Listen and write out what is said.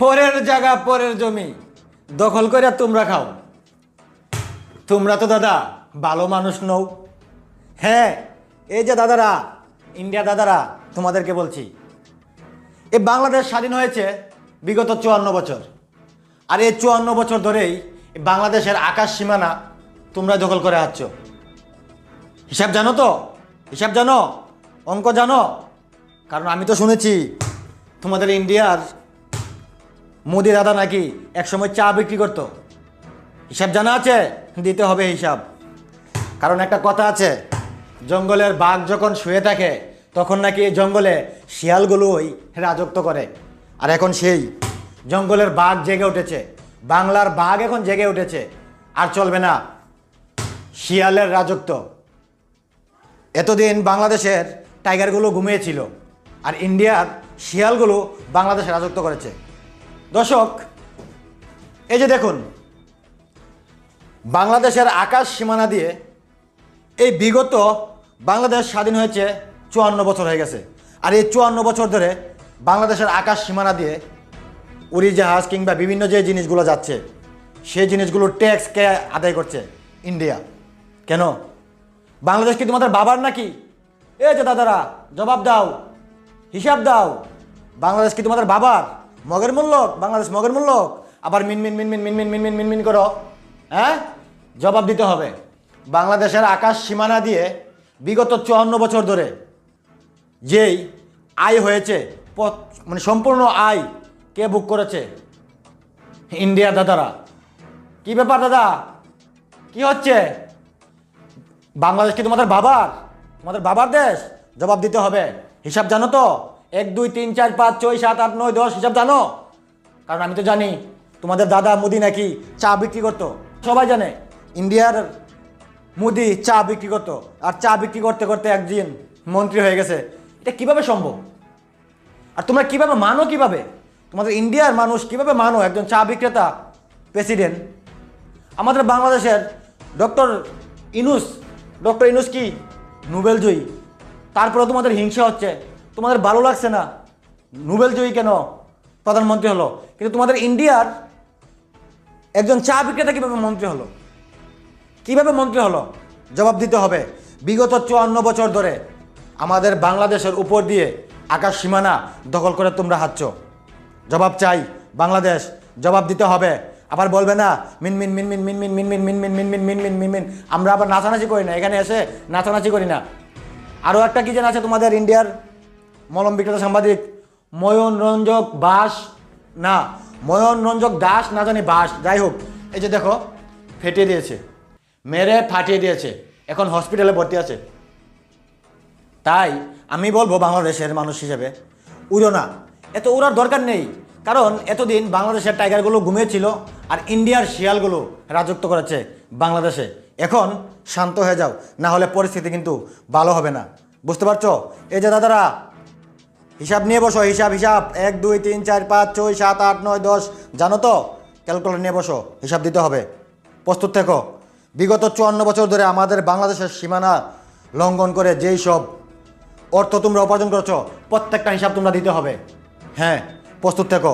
পরের জায়গা, পরের জমি। দখল করে তোমরা খাও। তোমরা তো দাদা, ভালো মানুষ নও। হ্যাঁ এই যে দাদারা, ইন্ডিয়া দাদারা, তোমাদেরকে বলছি। এ বাংলাদেশ স্বাধীন হয়েছে বিগত চুয়ান্ন বছর। আর এই চুয়ান্ন বছর ধরেই বাংলাদেশের আকাশ সীমানা তোমরা দখল করে আসছো হিসাব জানো তো? হিসাব জানো? অঙ্ক জানো? কারণ আমি তো শুনেছি, তোমাদের ইন্ডিয়ার মোদি দাদা নাকি একসময় চা বিক্রি করতো। হিসাব জানা আছে? দিতে হবে হিসাব। কারণ একটা কথা আছে, জঙ্গলের বাঘ যখন শুয়ে থাকে, তখন নাকি এই জঙ্গলে শিয়ালগুলোই রাজত্ব করে। আর এখন সেই জঙ্গলের বাঘ জেগে উঠেছে। বাংলার বাঘ এখন জেগে উঠেছে। আর চলবে না শিয়ালের রাজত্ব। এতদিন বাংলাদেশের টাইগারগুলো ঘুমিয়েছিল, আর ইন্ডিয়ার শিয়ালগুলো বাংলাদেশে রাজত্ব করেছে। দর্শক, এই যে দেখুন, বাংলাদেশের আকাশ সীমানা দিয়ে এই বিগত বাংলাদেশ স্বাধীন হয়েছে চুয়ান্ন বছর হয়ে গেছে। আর এই চুয়ান্ন বছর ধরে বাংলাদেশের আকাশ সীমানা দিয়ে উড়িজাহাজ কিংবা বিভিন্ন যে জিনিসগুলো যাচ্ছে, সেই জিনিসগুলোর ট্যাক্স কে আদায় করছে ইন্ডিয়া কেন? বাংলাদেশ কি তোমাদের বাবার নাকি? এ যে দাদারা, জবাব দাও, হিসাব দাও। বাংলাদেশ কি তোমাদের বাবার? মগের মূল্যক বাংলাদেশ মগের মূল্যক আবার মিন মিন মিন মিন মিন মিন মিন মিন মিনমিন মিন করো। হ্যাঁ? জবাব দিতে হবে। বাংলাদেশের আকাশ সীমানা দিয়ে বিগত চুয়ান্ন বছর ধরে যেই আয় হয়েছে মানে সম্পূর্ণ আয় কে বুক করেছে? ইন্ডিয়া দাদারা। কি ব্যাপার দাদা? কি হচ্ছে? বাংলাদেশ কি তোমাদের বাবার? তোমাদের বাবার দেশ? জবাব দিতে হবে। হিসাব জানো তো? এক, দুই, তিন, চার, পাঁচ, ছয়, সাত, আট, নয়, দশ, হিসাব জানো? কারণ আমি তো জানি তোমাদের দাদা মুদি নাকি চা বিক্রি করতো। সবাই জানে, ইন্ডিয়ার মুদি চা বিক্রি করতো। আর চা বিক্রি করতে করতে একদিন মন্ত্রী হয়ে গেছে। এটা কীভাবে সম্ভব? আর তোমরা কীভাবে মানো কীভাবে? তোমাদের ইন্ডিয়ার মানুষ কীভাবে মানো একজন চা বিক্রেতা প্রেসিডেন্ট? আমাদের বাংলাদেশের ডক্টর ইনুস ডক্টর ইনুস কি? নোবেল জয়ী তারপরে তোমাদের হিংসা হচ্ছে। তোমাদের ভালো লাগছে না নোবেল জয়ী কেন প্রধানমন্ত্রী হলো কিন্তু তোমাদের ইন্ডিয়ার একজন চা বিক্রেতা কীভাবে মন্ত্রী হলো কীভাবে মন্ত্রী হলো জবাব দিতে হবে বিগত চুয়ান্ন বছর ধরে আমাদের বাংলাদেশের উপর দিয়ে আকাশ সীমানা দখল করে তোমরা হাঁটছ জবাব চাই বাংলাদেশ জবাব দিতে হবে আবার বলবে না মিন মিন মিন মিন মিন মিন মিন মিন মিন মিন মিন মিন মিন মিন মিন আমরা আবার নাচানাচি করি না এখানে এসে নাচানাচি করি না আরও একটা কি যেন আছে তোমাদের ইন্ডিয়ার মলম বিক্রেতা সাংবাদিক। ময়ন রঞ্জক বাস, না ময়ন রঞ্জক দাস না জানি বাস, যাই হোক, এই যে দেখো, ফেটিয়ে দিয়েছে। মেরে ফাটিয়ে দিয়েছে। এখন হসপিটালে ভর্তি আছে। তাই আমি বলব বাংলাদেশের মানুষ হিসেবে, উড়ো না। এত উড়ার দরকার নেই। কারণ এতদিন বাংলাদেশের টাইগারগুলো ঘুমিয়েছিল আর ইন্ডিয়ার শিয়ালগুলো রাজত্ব করেছে বাংলাদেশে। এখন শান্ত হয়ে যাও, না হলে পরিস্থিতি কিন্তু ভালো হবে না। বুঝতে পারছ? এই যে দাদারা হিসাব নিয়ে বসো, হিসাব হিসাব। এক, দুই, তিন, চার, পাঁচ, ছয়, সাত, আট, নয়, দশ। জানো তো? ক্যালকুলেটর নিয়ে বসো, হিসাব দিতে হবে। প্রস্তুত থেকো। বিগত চুয়ান্ন বছর ধরে আমাদের বাংলাদেশের সীমানা লঙ্ঘন করে যেই সব অর্থ তোমরা উপার্জন করেছ, প্রত্যেকটা হিসাব তোমরা দিতে হবে। হ্যাঁ প্রস্তুত থেকো।